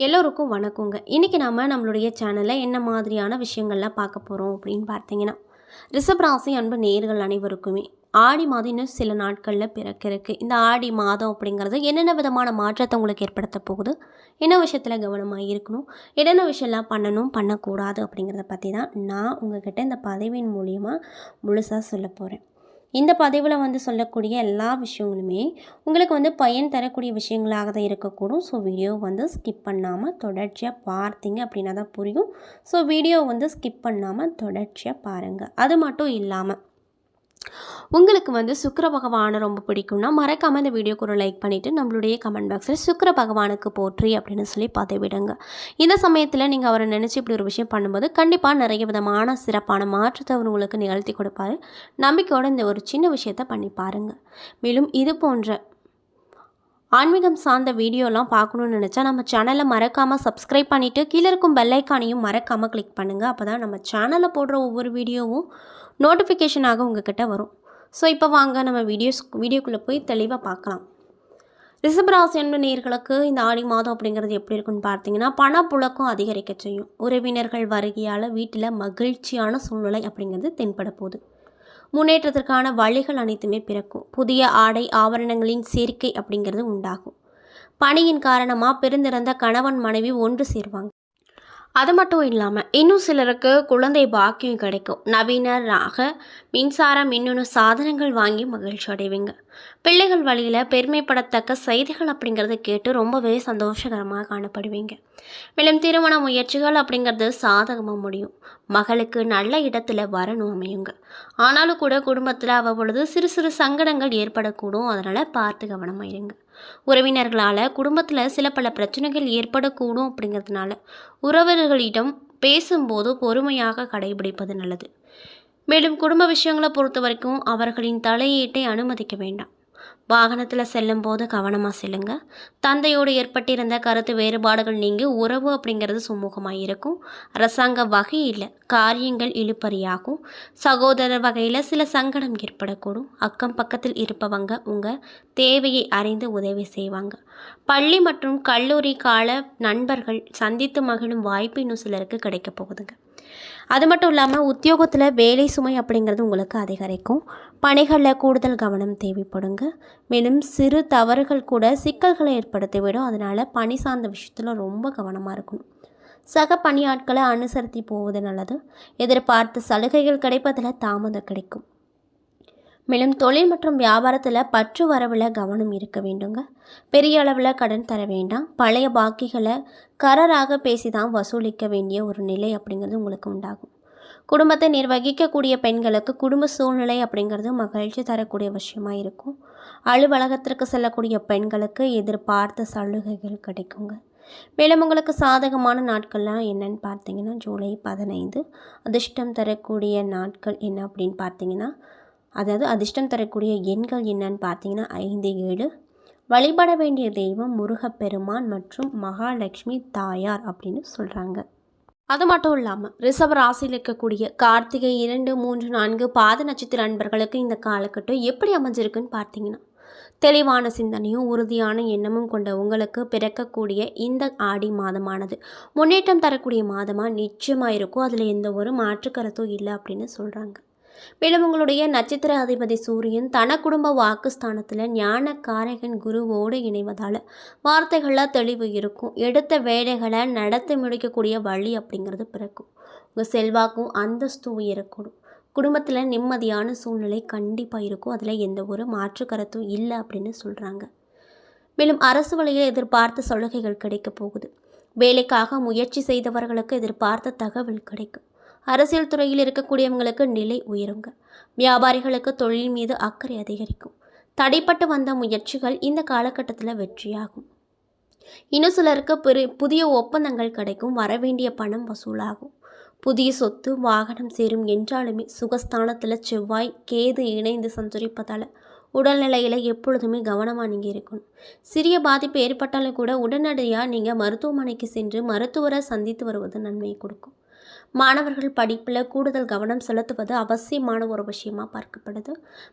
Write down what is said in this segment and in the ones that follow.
எல்லோருக்கும் வணக்கங்க. இன்றைக்கி நம்ம நம்மளுடைய சேனலில் என்ன மாதிரியான விஷயங்கள்லாம் பார்க்க போகிறோம் அப்படின்னு பார்த்தீங்கன்னா ரிஷபராசி அன்பு நேர்கள் அனைவருக்குமே ஆடி மாதம் இன்னும் சில நாட்களில் பிறக்கிறதுக்கு இந்த ஆடி மாதம் அப்படிங்கிறது என்னென்ன விதமான மாற்றத்தை உங்களுக்கு ஏற்படுத்த போகுது? என்ன விஷயத்தில் கவனமாக இருக்கணும்? என்னென்ன விஷயம்லாம் பண்ணணும்? பண்ணக்கூடாது அப்படிங்கிறத பற்றி தான் நான் உங்ககிட்ட இந்த பதவியின் மூலியமாக முழுசாக சொல்ல போகிறேன் இந்த பதிவில் வந்து சொல்லக்கூடிய எல்லா விஷயங்களுமே உங்களுக்கு வந்து பயன் தரக்கூடிய விஷயங்களாக தான் இருக்கக்கூடும். ஸோ வீடியோ வந்து ஸ்கிப் பண்ணாமல் தொடர்ச்சியாக பார்த்தீங்க அப்படின்னா தான் புரியும். ஸோ வீடியோ வந்து ஸ்கிப் பண்ணாமல் தொடர்ச்சியாக பாருங்கள் அது மட்டும் இல்லாமல் உங்களுக்கு வந்து சுக்கர பகவானை ரொம்ப பிடிக்கும்னா மறக்காமல் இந்த வீடியோக்கு ஒரு லைக் பண்ணிவிட்டு நம்மளுடைய கமெண்ட் பாக்ஸில் சுக்கிர பகவானுக்கு போற்றி அப்படின்னு சொல்லி பார்த்து விடுங்க. இந்த சமயத்தில் நீங்கள் அவரை நினச்சி இப்படி ஒரு விஷயம் பண்ணும்போது கண்டிப்பாக நிறைய விதமான சிறப்பான மாற்றத்தை அவர் உங்களுக்கு நிகழ்த்தி கொடுப்பாரு. நம்பிக்கையோடு இந்த ஒரு சின்ன விஷயத்தை பண்ணி பாருங்கள் மேலும் இது போன்ற ஆன்மீகம் சார்ந்த வீடியோலாம் பார்க்கணுன்னு நினச்சா நம்ம சேனலை மறக்காமல் சப்ஸ்கிரைப் பண்ணிவிட்டு கீழே இருக்கும் பெல்லைக்கானையும் மறக்காமல் கிளிக் பண்ணுங்கள் அப்போ தான் நம்ம சேனலில் போடுற ஒவ்வொரு வீடியோவும் நோட்டிஃபிகேஷனாக உங்ககிட்ட வரும். ஸோ இப்போ வாங்க நம்ம வீடியோஸ் வீடியோக்குள்ளே போய் தெளிவாக பார்க்கலாம். ரிஷபராசி என்பது நேர்களுக்கு இந்த ஆடி மாதம் அப்படிங்கிறது எப்படி இருக்குன்னு பார்த்தீங்கன்னா பணப்புழக்கம் அதிகரிக்க செய்யும். உறவினர்கள் வருகையால் வீட்டில் மகிழ்ச்சியான சூழ்நிலை அப்படிங்கிறது தென்பட போகுது. முன்னேற்றத்திற்கான வழிகள் அனைத்துமே பிறக்கும். புதிய ஆடை ஆபரணங்களின் சேர்க்கை அப்படிங்கிறது உண்டாகும். பணியின் காரணமாக பிறந்திருந்த கணவன் மனைவி ஒன்று சேருவாங்க. அது மட்டும் இல்லாமல் இன்னும் சிலருக்கு குழந்தை பாக்கியம் கிடைக்கும். நவீன ராக மின்சார மின்னணு சாதனங்கள் வாங்கி மகிழ்ச்சி அடைவீங்க. பிள்ளைகள் வழியில் பெருமைப்படத்தக்க செய்திகள் அப்படிங்கிறத கேட்டு ரொம்பவே சந்தோஷகரமாக காணப்படுவீங்க. மேலும் திருமண முயற்சிகள் அப்படிங்கிறது சாதகமாக முடியும். மகளுக்கு நல்ல இடத்துல வரணும் அமையுங்க. ஆனாலும் கூட குடும்பத்தில் அவ்வப்பொழுது சிறு சிறு சங்கடங்கள் ஏற்படக்கூடும். அதனால் பார்த்து கவனமாக இருங்க. உறவினர்களால் குடும்பத்தில் சில பல பிரச்சனைகள் ஏற்படக்கூடும் அப்படிங்கிறதுனால உறவினர்களிடம் பேசும்போது பொறுமையாக கடைபிடிப்பது நல்லது. மேலும் குடும்ப விஷயங்களை பொறுத்த வரைக்கும் அவர்களின் தலையீட்டை அனுமதிக்க வேண்டாம். வாகனத்தில் செல்லும்போது கவனமாக செல்லுங்க. தந்தையோடு ஏற்பட்டிருந்த கருத்து வேறுபாடுகள் நீங்கி உறவு அப்படிங்கிறது சுமூகமாக இருக்கும். அரசாங்க வகையில் காரியங்கள் இழுப்பறியாகும் சகோதரர் வகையில் சில சங்கடம் ஏற்படக்கூடும். அக்கம் பக்கத்தில் இருப்பவங்க உங்கள் தேவையை அறிந்து உதவி செய்வாங்க. பள்ளி மற்றும் கல்லூரி கால நண்பர்கள் சந்தித்து மகிழும் வாய்ப்பு இன்னும் சிலருக்கு கிடைக்க போகுதுங்க. அது மட்டும் இல்லாமல் உத்தியோகத்தில் வேலை சுமை அப்படிங்கிறது உங்களுக்கு அதிகரிக்கும். பணிகளில் கூடுதல் கவனம் தேவைப்படுங்க. மேலும் சிறு தவறுகள் கூட சிக்கல்களை ஏற்படுத்திவிடும். அதனால் பணி சார்ந்த விஷயத்தில் ரொம்ப கவனமாக இருக்கணும். சக பணியாட்களை அனுசரித்து போவது நல்லது. எதிர்பார்த்த சலுகைகள் கிடைப்பதில் தாமதம் கிடைக்கும். மேலும் தொழில் மற்றும் வியாபாரத்தில் பற்று வரவில் கவனம் இருக்க வேண்டுங்க. பெரிய அளவில் கடன் தர வேண்டாம். பழைய பாக்கிகளை கரராக பேசி தான் வசூலிக்க வேண்டிய ஒரு நிலை அப்படிங்கிறது உங்களுக்கு உண்டாகும். குடும்பத்தை நிர்வகிக்கக்கூடிய பெண்களுக்கு குடும்ப சூழ்நிலை அப்படிங்கிறது மகிழ்ச்சி தரக்கூடிய விஷயமாக இருக்கும். அலுவலகத்திற்கு செல்லக்கூடிய பெண்களுக்கு எதிர்பார்த்த சலுகைகள் கிடைக்குங்க. மேலும் உங்களுக்கு சாதகமான நாட்கள்லாம் என்னன்னு பார்த்தீங்கன்னா ஜூலை பதினைந்து. அதிர்ஷ்டம் தரக்கூடிய நாட்கள் என்ன அப்படின்னு பார்த்தீங்கன்னா அதாவது அதிர்ஷ்டம் தரக்கூடிய எண்கள் என்னன்னு பார்த்தீங்கன்னா ஐந்து ஏழு. வழிபட வேண்டிய தெய்வம் முருகப்பெருமான் மற்றும் மகாலட்சுமி தாயார் அப்படின்னு சொல்கிறாங்க அது மட்டும் இல்லாமல் ரிஷப ராசியில் இருக்கக்கூடிய கார்த்திகை இரண்டு மூன்று நான்கு பாத நட்சத்திர அன்பர்களுக்கு இந்த காலகட்டம் எப்படி அமைஞ்சிருக்குன்னு பார்த்தீங்கன்னா தெளிவான சிந்தனையும் உறுதியான எண்ணமும் கொண்ட உங்களுக்கு பிறக்கக்கூடிய இந்த ஆடி மாதமானது முன்னேற்றம் தரக்கூடிய மாதமாக நிச்சயமாக இருக்கும் அதில் எந்த ஒரு மாற்று கருத்தும் இல்லை அப்படின்னு சொல்கிறாங்க மேலும் உங்களுடைய நட்சத்திர அதிபதி சூரியன் தன குடும்ப வாக்குஸ்தானத்தில் ஞான காரகன் குருவோடு இணைவதால் வார்த்தைகளில் தெளிவு இருக்கும். எடுத்த வேலைகளை நடத்தி முடிக்கக்கூடிய வழி அப்படிங்கிறது பிறக்கும். உங்கள் செல்வாக்கும் அந்தஸ்தும் இருக்கணும் குடும்பத்தில் நிம்மதியான சூழ்நிலை கண்டிப்பாக இருக்கும். அதில் எந்த ஒரு மாற்று கருத்தும் இல்லை அப்படின்னு சொல்கிறாங்க மேலும் அரசு வழியில் எதிர்பார்த்த சலுகைகள் கிடைக்க போகுது. வேலைக்காக முயற்சி செய்தவர்களுக்கு எதிர்பார்த்த தகவல் கிடைக்கும். அரசியல் துறையில் இருக்கக்கூடியவங்களுக்கு நிலை உயருங்க. வியாபாரிகளுக்கு தொழில் மீது அக்கறை அதிகரிக்கும். தடைப்பட்டு வந்த முயற்சிகள் இந்த காலகட்டத்தில் வெற்றியாகும். இன்னும் சிலருக்கு புதிய ஒப்பந்தங்கள் கிடைக்கும் வரவேண்டிய பணம் வசூலாகும். புதிய சொத்து வாகனம் சேரும் என்றாலுமே சுகஸ்தானத்தில் செவ்வாய் கேது இணைந்து சஞ்சரிப்பதால் உடல்நிலையில் எப்பொழுதுமே கவனமாக நீங்கள் இருக்கணும். சிறிய பாதிப்பு ஏற்பட்டாலும் கூட உடனடியாக நீங்கள் மருத்துவமனைக்கு சென்று மருத்துவரை சந்தித்து வருவது நன்மையை கொடுக்கும். மாணவர்கள் படிப்பில் கூடுதல் கவனம் செலுத்துவது அவசியமான ஒரு விஷயமா பார்க்கப்படுது.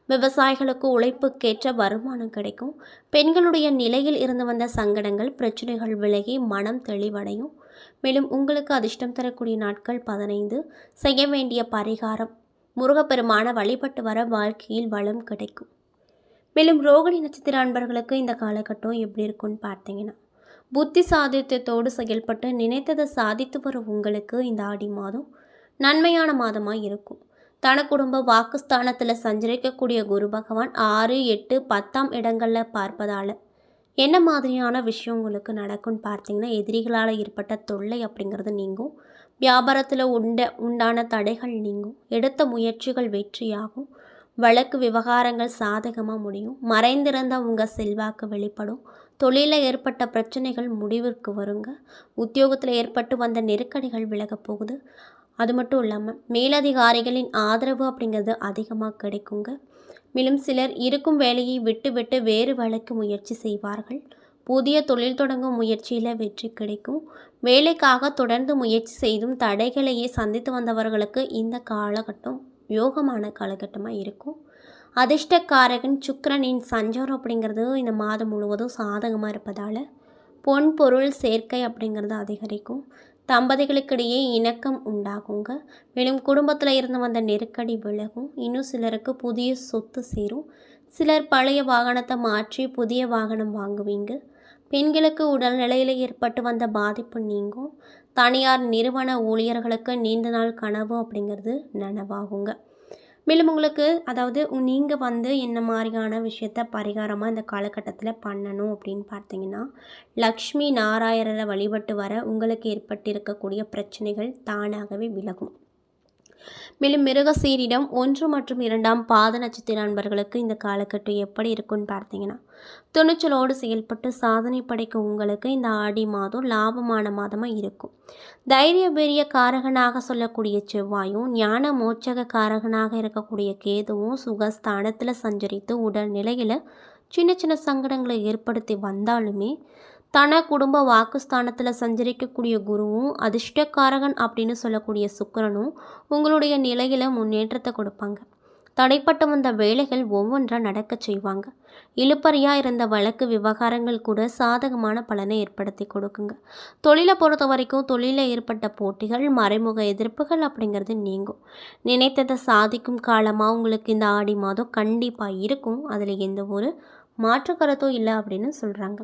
விவசாயிகளுக்கு உழைப்புக்கேற்ற வருமானம் கிடைக்கும். பெண்களுடைய நிலையில் இருந்து வந்த சங்கடங்கள் பிரச்சனைகள் விலகி மனம் தெளிவடையும். மேலும் உங்களுக்கு அதிர்ஷ்டம் தரக்கூடிய நாட்கள் பதினைந்து. செய்ய வேண்டிய பரிகாரம் முருகப்பெருமான வழிபட்டு வர வாழ்க்கையில் வளம் கிடைக்கும். மேலும் ரோகிணி நட்சத்திர அன்பர்களுக்கு இந்த காலகட்டம் எப்படி இருக்கும்னு பார்த்தீங்கன்னா புத்தி சாதித்தத்தோடு செயல்பட்டு நினைத்ததை சாதித்து வரும் உங்களுக்கு இந்த ஆடி மாதம் நன்மையான மாதமாக இருக்கும். தன குடும்ப வாக்குஸ்தானத்தில் சஞ்சரிக்கக்கூடிய குரு பகவான் ஆறு எட்டு பத்தாம் இடங்களில் பார்ப்பதால் என்ன மாதிரியான விஷயம் உங்களுக்கு நடக்கும்னு பார்த்தீங்கன்னா எதிரிகளால் ஏற்பட்ட தொல்லை அப்படிங்கிறது நீங்கும். வியாபாரத்தில் உண்ட உண்டான தடைகள் நீங்கும். எடுத்த முயற்சிகள் வெற்றியாகும். வழக்கு விவகாரங்கள் சாதகமாக முடியும். மறைந்திருந்த உங்கள் செல்வாக்கு வெளிப்படும். தொழிலில் ஏற்பட்ட பிரச்சனைகள் முடிவிற்கு வருங்க. உத்தியோகத்தில் ஏற்பட்டு வந்த நெருக்கடிகள் விலகப் போகுது. அது மட்டும் இல்லாமல் மேலதிகாரிகளின் ஆதரவு அப்படிங்கிறது அதிகமாக கிடைக்குங்க. மேலும் சிலர் இருக்கும் வேலையை விட்டு விட்டு வேறு வேலைக்கு முயற்சி செய்வார்கள். புதிய தொழில் தொடங்கும் முயற்சியில் வெற்றி கிடைக்கும். வேலைக்காக தொடர்ந்து முயற்சி செய்தும் தடைகளையே சந்தித்து வந்தவர்களுக்கு இந்த காலகட்டம் யோகமான காலகட்டமாக இருக்கும். அதிர்ஷ்டக்காரகன் சுக்கரனின் சஞ்சாரம் அப்படிங்கிறது இந்த மாதம் முழுவதும் சாதகமாக இருப்பதால் பொன் பொருள் சேர்க்கை அப்படிங்கிறது அதிகரிக்கும். தம்பதிகளுக்கிடையே இணக்கம் உண்டாகுங்க. மேலும் குடும்பத்தில் இருந்து வந்த நெருக்கடி விலகும். இன்னும் சிலருக்கு புதிய சொத்து சேரும். சிலர் பழைய வாகனத்தை மாற்றி புதிய வாகனம் வாங்குவீங்க. பெண்களுக்கு உடல்நிலையில் ஏற்பட்டு வந்த பாதிப்பு நீங்கும். தனியார் நிறுவன ஊழியர்களுக்கு நீண்ட நாள் கனவு அப்படிங்கிறது நனவாகுங்க. மேலும் உங்களுக்கு அதாவது நீங்கள் வந்து என்ன மாதிரியான விஷயத்த பரிகாரமாக இந்த காலகட்டத்தில் பண்ணணும் அப்படின்னு பார்த்தீங்கன்னா லக்ஷ்மி நாராயணரை வழிபட்டு வர உங்களுக்கு ஏற்பட்டிருக்கக்கூடிய பிரச்சனைகள் தானாகவே விலகும். மேலும் மிருகசீரிடம் ஒன்று மற்றும் இரண்டாம் பாத நட்சத்திர நண்பர்களுக்கு இந்த காலகட்டம் எப்படி இருக்குன்னு பார்த்தீங்கன்னா துணிச்சலோடு செயல்பட்டு சாதனை படைக்கும் உங்களுக்கு இந்த ஆடி மாதம் லாபமான மாதமாக இருக்கும். தைரிய பெரிய காரகனாக சொல்லக்கூடிய செவ்வாயும் ஞான மோட்சக காரகனாக இருக்கக்கூடிய கேதுவும் சுகஸ்தானத்தில் சஞ்சரித்து உடல் நிலையில் சின்ன சின்ன சங்கடங்களை ஏற்படுத்தி வந்தாலுமே தன குடும்ப வாக்குஸ்தானத்தில் சஞ்சரிக்கக்கூடிய குருவும் அதிர்ஷ்டக்காரகன் அப்படின்னு சொல்லக்கூடிய சுக்கரனும் உங்களுடைய நிலையில் முன்னேற்றத்தை கொடுப்பாங்க. தடைப்பட்டு வந்த வேலைகள் ஒவ்வொன்றா நடக்க செய்வாங்க. இழுப்பறியாக இருந்த வழக்கு விவகாரங்கள் கூட சாதகமான பலனை ஏற்படுத்தி கொடுக்குங்க. தொழிலை பொறுத்த வரைக்கும் தொழிலில் ஏற்பட்ட போட்டிகள் மறைமுக எதிர்ப்புகள் அப்படிங்கிறது நீங்கும். நினைத்ததை சாதிக்கும் காலமாக உங்களுக்கு இந்த ஆடி மாதம் கண்டிப்பாக இருக்கும். அதில் எந்த ஒரு மாற்று கருத்தும் இல்லை அப்படின்னு சொல்கிறாங்க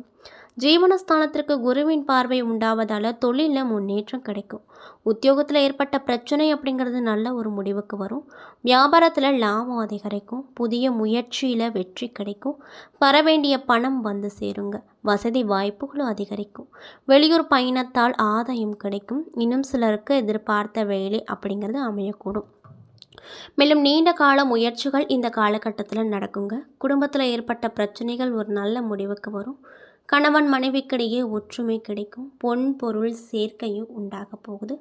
ஜீவனஸ்தானத்திற்கு குருவின் பார்வை உண்டாவதால் தொழிலில் முன்னேற்றம் கிடைக்கும். உத்தியோகத்தில் ஏற்பட்ட பிரச்சனை அப்படிங்கிறது நல்ல ஒரு முடிவுக்கு வரும். வியாபாரத்தில் லாபம் அதிகரிக்கும். புதிய முயற்சியில் வெற்றி கிடைக்கும். வர வேண்டிய பணம் வந்து சேருங்க. வசதி வாய்ப்புகளும் அதிகரிக்கும். வெளியூர் பயணத்தால் ஆதாயம் கிடைக்கும். இன்னும் சிலருக்கு எதிர்பார்த்த வேலை அப்படிங்கிறது அமையக்கூடும். மேலும் நீண்ட கால முயற்சிகள் இந்த காலகட்டத்தில் நடக்குங்க. குடும்பத்தில் ஏற்பட்ட பிரச்சனைகள் ஒரு நல்ல முடிவுக்கு வரும். கணவன் மனைவிக்கிடையே ஒற்றுமை கிடைக்கும். பொன் பொருள் சேர்க்கையும் உண்டாக போகுது.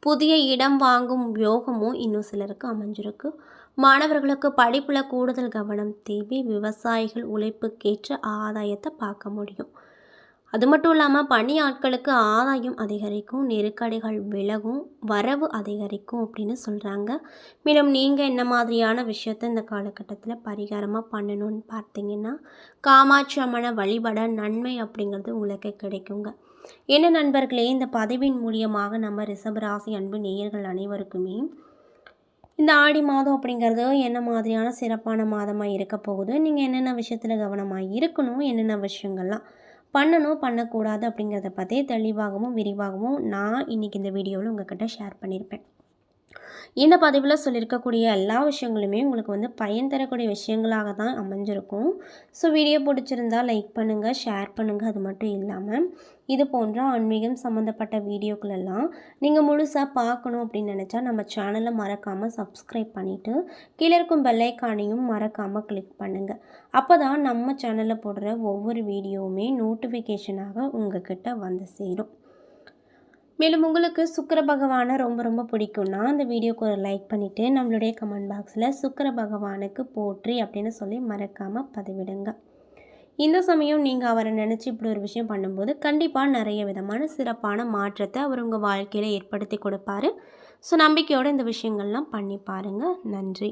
புதிய இடம் வாங்கும் யோகமும் இன்னும் சிலருக்கு அமைஞ்சிருக்கு. மாணவர்களுக்கு படிப்பில் கூடுதல் கவனம் தேவை. விவசாயிகள் உழைப்புக்கேற்ற ஆதாயத்தை பார்க்க முடியும். அது மட்டும் இல்லாமல் பணி ஆட்களுக்கு ஆதாயம் அதிகரிக்கும் நெருக்கடிகள் விலகும் வரவு அதிகரிக்கும் அப்படின்னு சொல்கிறாங்க மேலும் நீங்கள் என்ன மாதிரியான விஷயத்த இந்த காலகட்டத்தில் பரிகாரமாக பண்ணணும்னு பார்த்தீங்கன்னா காமாட்சி அம்மனை வழிபட நன்மை அப்படிங்கிறது உங்களுக்கு கிடைக்குங்க. என்ன நண்பர்களே இந்த பதிவின் மூலியமாக நம்ம ரிஷபராசி அன்பு நேயர்கள் அனைவருக்குமே இந்த ஆடி மாதம் அப்படிங்கிறது என்ன மாதிரியான சிறப்பான மாதமாக இருக்க போகுது? நீங்கள் என்னென்ன விஷயத்தில் கவனமாக இருக்கணும்? என்னென்ன விஷயங்கள்லாம் பண்ணணும் பண்ணக்கூடாது அப்படிங்கிறத பற்றி தெளிவாகவும் விரிவாகவும் நான் இன்றைக்கி இந்த வீடியோவில் உங்கள்கிட்ட ஷேர் பண்ணியிருப்பேன். இந்த பதிவில் சொல்லியிருக்கக்கூடிய எல்லா விஷயங்களுமே உங்களுக்கு வந்து பயன் தரக்கூடிய விஷயங்களாக தான் அமைஞ்சிருக்கும். ஸோ வீடியோ பிடிச்சிருந்தா லைக் பண்ணுங்கள் ஷேர் பண்ணுங்கள் அது மட்டும் இல்லாமல் இது போன்ற ஆன்மீகம் சம்மந்தப்பட்ட வீடியோக்களெல்லாம் நீங்கள் முழுசாக பார்க்கணும் அப்படின்னு நினச்சா நம்ம சேனலை மறக்காமல் சப்ஸ்கிரைப் பண்ணிவிட்டு கீழே இருக்கும் பெல்லைக்கானையும் மறக்காமல் கிளிக் பண்ணுங்கள் அப்போ தான் நம்ம சேனலில் போடுற ஒவ்வொரு வீடியோவுமே நோட்டிஃபிகேஷனாக உங்கள் கிட்டே வந்து சேரும். மேலும் உங்களுக்கு சுக்கர பகவானை ரொம்ப ரொம்ப பிடிக்கும்னா அந்த வீடியோக்கு ஒரு லைக் பண்ணிவிட்டு நம்மளுடைய கமெண்ட் பாக்ஸில் சுக்கர பகவானுக்கு போற்றி அப்படின்னு சொல்லி மறக்காமல் பதிவிடுங்க. இந்த சமயம் நீங்கள் அவரை நினச்சி இப்படி ஒரு விஷயம் பண்ணும்போது கண்டிப்பாக நிறைய விதமான சிறப்பான மாற்றத்தை அவர் உங்கள் வாழ்க்கையில் ஏற்படுத்தி கொடுப்பாரு. ஸோ நம்பிக்கையோடு இந்த விஷயங்கள்லாம் பண்ணி பாருங்கள் நன்றி.